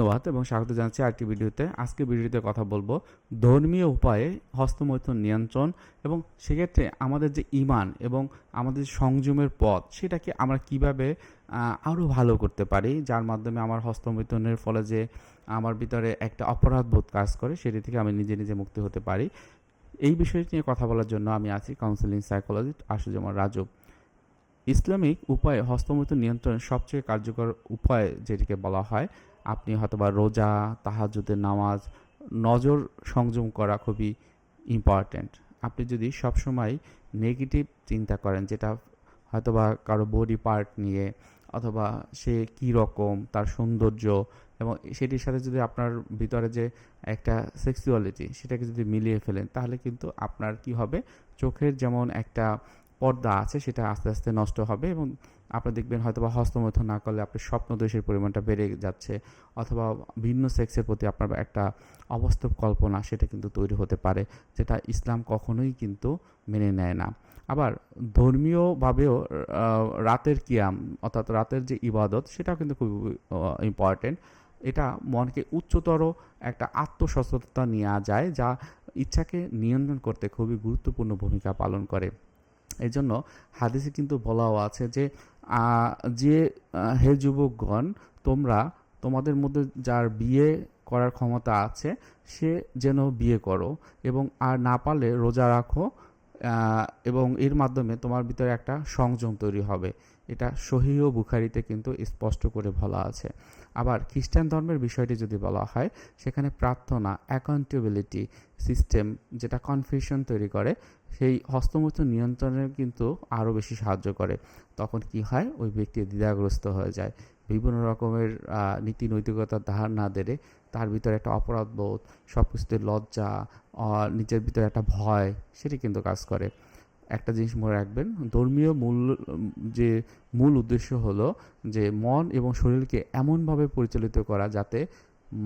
ধন্যবাদ এবং স্বাগত জানাচ্ছি আরেকটি ভিডিওতে। আজকে ভিডিওতে কথা বলব ধর্মীয় উপায়ে হস্তমৈথুন নিয়ন্ত্রণ এবং সেক্ষেত্রে আমাদের যে ইমান এবং আমাদের সংযমের পথ, সেটাকে আমরা কীভাবে আরও ভালো করতে পারি, যার মাধ্যমে আমার হস্তমৈথুনের ফলে যে আমার ভিতরে একটা অপরাধ বোধ কাজ করে, সেটি থেকে আমি নিজে নিজে মুক্তি হতে পারি। এই বিষয়টি নিয়ে কথা বলার জন্য আমি আছি counselling psychologist Ashujaman Raju. Islamic উপায়ে হস্তমৈথুন নিয়ন্ত্রণের সবচেয়ে কার্যকর উপায় যেটিকে বলা হয় আপনি হয়তোবা রোজা তাহাজুদের নামাজ, নজর সংযম করা খুবই ইম্পর্ট্যান্ট আপনি যদি সবসময় নেগেটিভ চিন্তা করেন, যেটা হয়তোবা কারও বডি পার্ট নিয়ে, অথবা সে কী রকম, তার সৌন্দর্য, এবং সেটির সাথে যদি আপনার ভিতরে যে একটা সেক্সুয়ালিটি সেটাকে যদি মিলিয়ে ফেলেন, তাহলে কিন্তু আপনার কি হবে? চোখের যেমন একটা পর্দা আছে, সেটা আস্তে আস্তে নষ্ট হবে এবং আপনি দেখবেন হয়তো বা হস্তমৈথুন না করলে আপনার স্বপ্নদোষের পরিমাণটা বেড়ে যাচ্ছে অথবা ভিন্ন সেক্সের প্রতি আপনার একটা অবাস্তব কল্পনা সেটা কিন্তু তৈরি হতে পারে, যেটা ইসলাম কখনোই কিন্তু মেনে নেয় না। আবার ধর্মীয়ভাবেও রাতের কিয়াম অর্থাৎ রাতের যে ইবাদত সেটাও কিন্তু খুব ইম্পর্টেন্ট এটা মনকে উচ্চতর একটা আত্মসচেতনতা নেওয়া যায়, যা ইচ্ছাকে নিয়ন্ত্রণ করতে খুবই গুরুত্বপূর্ণ ভূমিকা পালন করে। এই জন্য হাদিসে কিন্তু বলাও আছে যে যে হে যুবকগণ, তোমরা তোমাদের মধ্যে যার বিয়ে করার ক্ষমতা আছে, সে যেন বিয়ে করো এবং আর না পারলে রোজা রাখো। এবং এর মাধ্যমে তোমার ভিতরে একটা সংযম তৈরি হবে। এটা সহিহ বুখারিতে কিন্তু স্পষ্ট করে বলা আছে। আবার খ্রিস্টান ধর্মের বিষয়টি যদি বলা হয়, সেখানে প্রার্থনা অ্যাকাউন্টেবিলিটি সিস্টেম যেটা কনফিউশন তৈরি করে, সেই হস্তমৈথ নিয়ন্ত্রণের কিন্তু আরও বেশি সাহায্য করে। তখন কি হয়? ওই ব্যক্তি দ্বিধাগ্রস্ত হয়ে যায়। বিভিন্ন রকমের নীতি নৈতিকতার ধার না দেড়ে তার ভিতরে একটা অপরাধ বোধ সব কিছুতে লজ্জা নিজের ভিতরে একটা ভয়, সেটি কিন্তু কাজ করে। একটা জিনিস মনে রাখবেন, ধর্মীয় মূল, যে মূল উদ্দেশ্য হলো যে মন এবং শরীরকে এমনভাবে পরিচালিত করা যাতে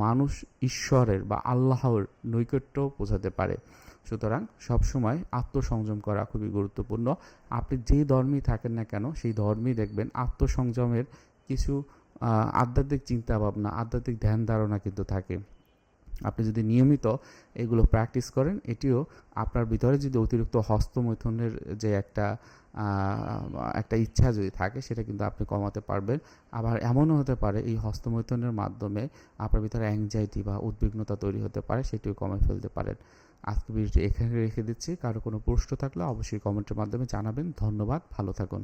মানুষ ঈশ্বরের বা আল্লাহর নৈকট্য বোঝাতে পারে। সুতরাং সবসময় আত্মসংযম করা খুবই গুরুত্বপূর্ণ। আপনি যেই ধর্মেই থাকেন না কেন, সেই ধর্মেই দেখবেন আত্মসংযমের কিছু আধ্যাত্মিক চিন্তা ভাবনা আধ্যাত্মিক ধ্যান ধারণা কিন্তু থাকে। আপনি যদি নিয়মিত এগুলো প্র্যাকটিস করেন, এটিও আপনার ভিতরে যদি অতিরিক্ত হস্তমৈথুনের যে একটা একটা ইচ্ছা যদি থাকে, সেটা কিন্তু আপনি কমাতে পারবেন। আবার এমনও হতে পারে, এই হস্তমৈথুনের মাধ্যমে আপনার ভিতরে অ্যাংজাইটি বা উদ্বিগ্নতা তৈরি হতে পারে, সেটিও কমে ফেলতে পারেন। আজকে ভিডিওটি এখানে রেখে দিচ্ছি। কারও কোনো প্রশ্ন থাকলে অবশ্যই কমেন্টের মাধ্যমে জানাবেন। ধন্যবাদ, ভালো থাকুন।